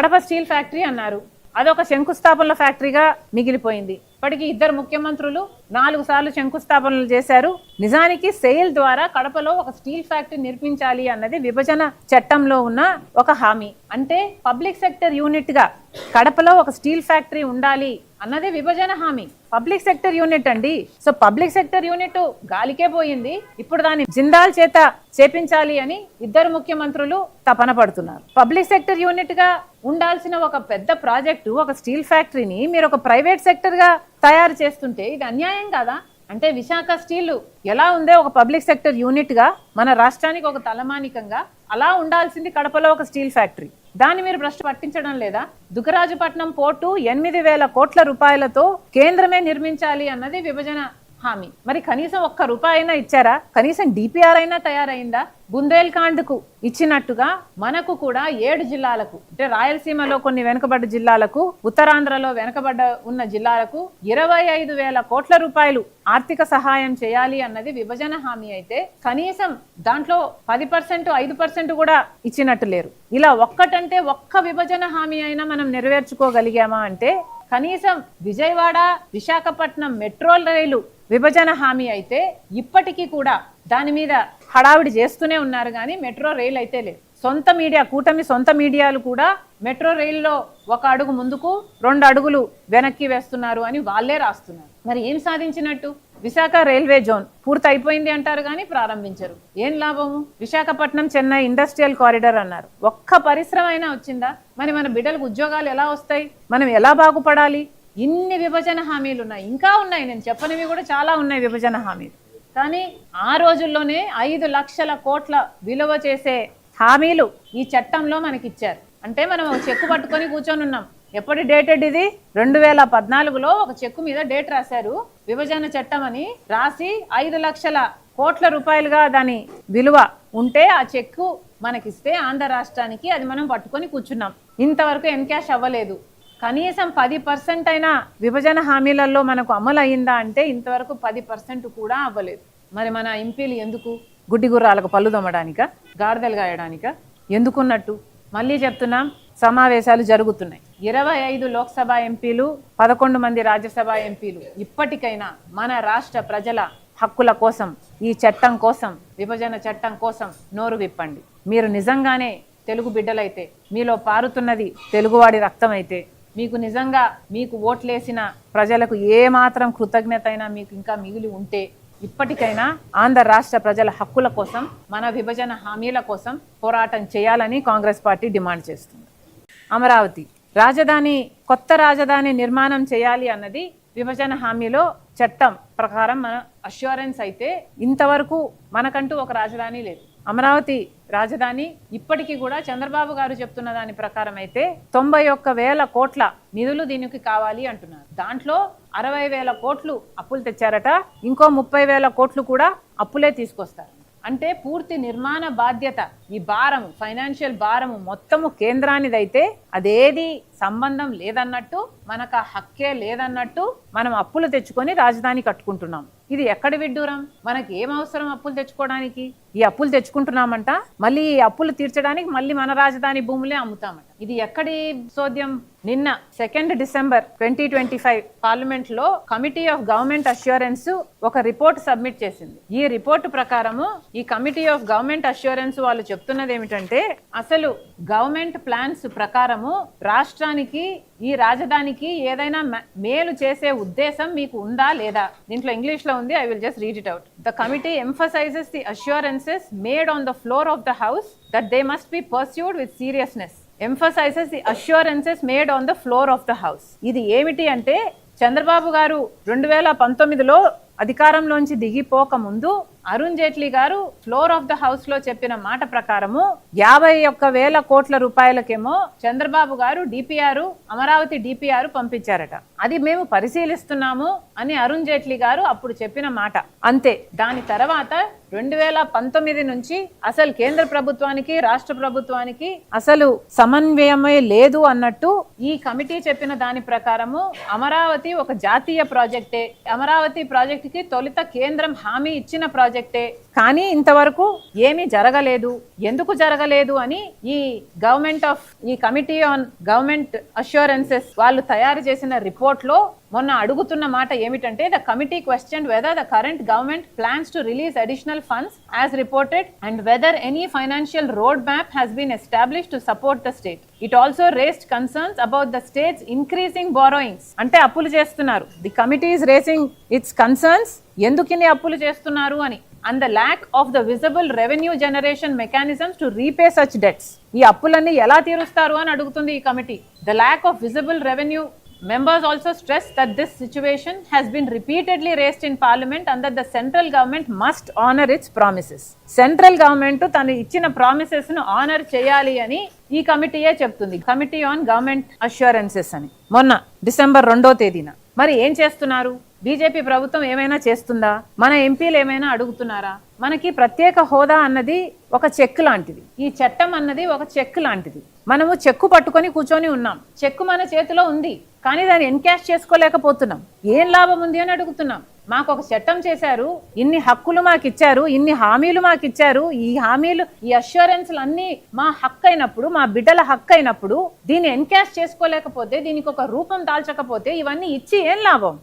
Kadapa steel factory అన్నారు. అదొక శంకుస్థాపనల ఫ్యాక్టరీగా మిగిలిపోయింది. ఇప్పటికి ఇద్దరు ముఖ్యమంత్రులు నాలుగు సార్లు శంకుస్థాపనలు చేశారు. నిజానికి సెయిల్ ద్వారా కడపలో ఒక స్టీల్ ఫ్యాక్టరీ నిర్మించాలి అన్నది విభజన చట్టంలో ఉన్న ఒక హామీ. అంటే పబ్లిక్ సెక్టర్ యూనిట్గా కడపలో ఒక స్టీల్ ఫ్యాక్టరీ ఉండాలి అన్నది విభజన హామీ. పబ్లిక్ సెక్టర్ యూనిట్ అండి. సో పబ్లిక్ సెక్టర్ యూనిట్ గాలికే పోయింది. ఇప్పుడు దాన్ని జిందాల్ చేత చేపించాలి అని ఇద్దరు ముఖ్యమంత్రులు తపన పడుతున్నారు. పబ్లిక్ సెక్టర్ యూనిట్గా ఉండాల్సిన ఒక పెద్ద ప్రాజెక్టు ఒక స్టీల్ ఫ్యాక్టరీని మీరు ఒక ప్రైవేట్ సెక్టర్గా తయారు చేస్తుంటే ఇది అన్యాయం కాదా? అంటే విశాఖ స్టీల్ ఎలా ఉందే ఒక పబ్లిక్ సెక్టర్ యూనిట్గా మన రాష్ట్రానికి ఒక తలమానికంగా అలా ఉండాల్సింది కడపలో ఒక స్టీల్ ఫ్యాక్టరీ. దాన్ని మీరు ప్రశ్న పట్టించడం లేదా? దుగరాజుపట్నం పోర్టు ఎనిమిది వేల కోట్ల రూపాయలతో కేంద్రమే నిర్మించాలి అన్నది విభజన హామీ. మరి కనీసం ఒక్క రూపాయి అయినా ఇచ్చారా? కనీసం డిపిఆర్ అయినా తయారైందా? బుందేల్ఖండ్కు ఇచ్చినట్టుగా మనకు కూడా ఏడు జిల్లాలకు అంటే రాయలసీమలో కొన్ని వెనుకబడ్డ జిల్లాలకు ఉత్తరాంధ్రలో వెనుకబడ్డ ఉన్న జిల్లాలకు ఇరవై ఐదు వేల కోట్ల రూపాయలు ఆర్థిక సహాయం చేయాలి అన్నది విభజన హామీ అయితే కనీసం దాంట్లో పది పర్సెంట్ ఐదు పర్సెంట్ కూడా ఇచ్చినట్టు లేరు. ఇలా ఒక్కటంటే ఒక్క విభజన హామీ అయినా మనం నెరవేర్చుకోగలిగామా అంటే కనీసం విజయవాడ విశాఖపట్నం మెట్రో రైలు విభజన హామీ అయితే ఇప్పటికీ కూడా దాని మీద హడావిడి చేస్తూనే ఉన్నారు కానీ మెట్రో రైలు అయితే లేదు. సొంత మీడియా కూటమి సొంత మీడియాలు కూడా మెట్రో రైల్లో ఒక అడుగు ముందుకు రెండు అడుగులు వెనక్కి వేస్తున్నారు అని వాళ్ళే రాస్తున్నారు. మరి ఏం సాధించినట్టు? విశాఖ రైల్వే జోన్ పూర్తి అయిపోయింది అంటారు కానీ ప్రారంభించరు. ఏం లాభము? విశాఖపట్నం చెన్నై ఇండస్ట్రియల్ కారిడార్ అన్నారు. ఒక్క పరిశ్రమ అయినా వచ్చిందా? మరి మన బిడ్డలకు ఉద్యోగాలు ఎలా వస్తాయి? మనం ఎలా బాగుపడాలి? ఇన్ని విభజన హామీలు ఉన్నాయి. ఇంకా ఉన్నాయి. నేను చెప్పనివి కూడా చాలా ఉన్నాయి విభజన హామీలు. కానీ ఆ రోజుల్లోనే ఐదు లక్షల కోట్ల విలువ చేసే హామీలు ఈ చట్టంలో మనకిచ్చారు. అంటే మనం ఒక చెక్కు పట్టుకొని కూర్చొని ఉన్నాం. ఎప్పటి డేటెడ్ ఇది? రెండు వేల పద్నాలుగులో ఒక చెక్కు మీద డేట్ రాశారు. విభజన చట్టం అని రాసి ఐదు లక్షల కోట్ల రూపాయలుగా దాని విలువ ఉంటే ఆ చెక్కు మనకిస్తే ఆంధ్ర రాష్ట్రానికి అది మనం పట్టుకొని కూర్చున్నాం. ఇంతవరకు ఎన్కాష్ అవ్వలేదు. కనీసం పది పర్సెంట్ అయినా విభజన హామీలలో మనకు అమలు అయిందా అంటే ఇంతవరకు పది పర్సెంట్ కూడా అవ్వలేదు. మరి మన ఎంపీలు ఎందుకు? గుడ్డి గుర్రాలకు పళ్ళు దొమ్మడానిక గాడిదలు గాయడానిక? ఎందుకున్నట్టు? మళ్ళీ చెప్తున్నాం సమావేశాలు జరుగుతున్నాయి. ఇరవై ఐదు లోక్సభ ఎంపీలు పదకొండు మంది రాజ్యసభ ఎంపీలు ఇప్పటికైనా మన రాష్ట్ర ప్రజల హక్కుల కోసం ఈ చట్టం కోసం విభజన చట్టం కోసం నోరు విప్పండి. మీరు నిజంగానే తెలుగు బిడ్డలైతే మీలో పారుతున్నది తెలుగువాడి రక్తం అయితే మీకు నిజంగా మీకు ఓట్లేసిన ప్రజలకు ఏ మాత్రం కృతజ్ఞత అయినా మీకు ఇంకా మిగిలి ఉంటే ఇప్పటికైనా ఆంధ్ర రాష్ట్ర ప్రజల హక్కుల కోసం మన విభజన హామీల కోసం పోరాటం చేయాలని కాంగ్రెస్ పార్టీ డిమాండ్ చేస్తుంది. అమరావతి రాజధాని కొత్త రాజధాని నిర్మాణం చేయాలి అన్నది విభజన హామీలో చట్టం ప్రకారం మన అష్యూరెన్స్ అయితే ఇంతవరకు మనకంటూ ఒక రాజధాని లేదు. అమరావతి రాజధాని ఇప్పటికీ కూడా చంద్రబాబు గారు చెప్తున్న దాని ప్రకారం అయితే తొంభై ఒక్క వేల కోట్ల నిధులు దీనికి కావాలి అంటున్నారు. దాంట్లో అరవై వేల కోట్లు అప్పులు తెచ్చారట ఇంకో ముప్పై వేల కోట్లు కూడా అప్పులే తీసుకొస్తారు. అంటే పూర్తి నిర్మాణ బాధ్యత ఈ భారము ఫైనాన్షియల్ భారము మొత్తము కేంద్రానిదైతే అదేది సంబంధం లేదన్నట్టు మనకు ఆ హక్కే లేదన్నట్టు మనం అప్పులు తెచ్చుకొని రాజధాని కట్టుకుంటున్నాం. ఇది ఎక్కడ విడ్డూరం? మనకి ఏం అవసరం అప్పులు తెచ్చుకోవడానికి? ఈ అప్పులు తెచ్చుకుంటున్నామంట మళ్ళీ ఈ అప్పులు తీర్చడానికి మళ్ళీ మన రాజధాని భూములే అమ్ముతామంట. ఇది ఎక్కడి సోద్యం? నిన్న second December twenty twenty five పార్లమెంట్లో కమిటీ ఆఫ్ గవర్నమెంట్ అష్యూరెన్స్ ఒక రిపోర్ట్ సబ్మిట్ చేసింది. ఈ రిపోర్ట్ ప్రకారము ఈ కమిటీ ఆఫ్ గవర్నమెంట్ అష్యూరెన్స్ వాళ్ళు చెప్తున్నది ఏమిటంటే అసలు గవర్నమెంట్ ప్లాన్స్ ప్రకారము రాష్ట్రానికి ఈ రాజధానికి ఏదైనా మేలు చేసే ఉద్దేశం మీకు ఉందా లేదా? దీంట్లో ఇంగ్లీష్లో ఉంది I will just read it out the committee emphasises the assurances made on the floor of the house that they must be pursued with seriousness emphasises the assurances made on the floor of the house ఇది ఏమిటి అంటే చంద్రబాబు గారు రెండు వేల పంతొమ్మిదిలో అధికారంలోంచి దిగిపోక ముందు అరుణ్ జైట్లీ గారు floor of the హౌస్లో చెప్పిన మాట ప్రకారము యాభై ఒక్క వేల కోట్ల రూపాయలకేమో చంద్రబాబు గారు డిపిఆర్ అమరావతి డిపిఆర్ పంపించారట. అది మేము పరిశీలిస్తున్నాము అని అరుణ్ జైట్లీ గారు అప్పుడు చెప్పిన మాట. అంతే. దాని తర్వాత రెండు వేల పంతొమ్మిది నుంచి అసలు కేంద్ర ప్రభుత్వానికి రాష్ట్ర ప్రభుత్వానికి అసలు సమన్వయమే లేదు అన్నట్టు ఈ కమిటీ చెప్పిన దాని ప్రకారము అమరావతి ఒక జాతీయ ప్రాజెక్టే. అమరావతి ప్రాజెక్టుకి తొలుత కేంద్రం హామీ ఇచ్చిన ప్రాజెక్టే. కానీ ఇంతవరకు ఏమీ జరగలేదు. ఎందుకు జరగలేదు అని ఈ గవర్నమెంట్ ఆఫ్ ఈ కమిటీ ఆన్ గవర్నమెంట్ అష్యూరెన్సెస్ వాళ్ళు తయారు చేసిన రిపోర్ట్లో మొన్న అడుగుతున్న మాట ఏమిటంటే the committee question whether the current government plans to release additional funds as reported and whether any financial road map has been establish to support the state it also raised concerns about the states increasing borrowings అంటే అప్పులు చేస్తున్నారు. The committee is raising its concerns ఎందుకు ఇన్ని అప్పులు చేస్తున్నారు అని? And the lack of the visible revenue generation mechanisms to repay such debts ఈ అప్పులన్నీ ఎలా తీరుస్తారు? అని అడుగుతుంది ఈ committee the lack of visible revenue Members also stress that this situation has been repeatedly raised in Parliament and that the central government must honor its promises. Central government తను ఇచ్చిన ప్రామిసెస్ను honour చేయాలి అని ఈ కమిటీయే చెప్తుంది? కమిటీ ఆన్ గవర్నమెంట్ అష్యూరెన్సెస్ అని. మొన్న December రెండో తేదీన. మరి ఏం చేస్తున్నారు? బీజేపీ ప్రభుత్వం ఏమైనా చేస్తుందా? మన ఎంపీలు ఏమైనా అడుగుతున్నారా? మనకి ప్రత్యేక హోదా అన్నది ఒక చెక్ లాంటిది. ఈ చట్టం అన్నది ఒక చెక్ లాంటిది. మనము చెక్కు పట్టుకొని కూర్చొని ఉన్నాం. చెక్కు మన చేతిలో ఉంది. కానీ దాన్ని ఎన్కాష్ చేసుకోలేకపోతున్నాం. ఏం లాభం ఉంది అని అడుగుతున్నాం. మాకు ఒక చట్టం చేశారు. ఇన్ని హక్కులు మాకు ఇచ్చారు. ఇన్ని హామీలు మాకు ఇచ్చారు. ఈ హామీలు ఈ అష్యూరెన్స్లు అన్ని మా హక్కు అయినప్పుడు మా బిడ్డల హక్కు అయినప్పుడు దీన్ని ఎన్కాష్ చేసుకోలేకపోతే దీనికి ఒక రూపం దాల్చకపోతే ఇవన్నీ ఇచ్చి ఏం లాభం?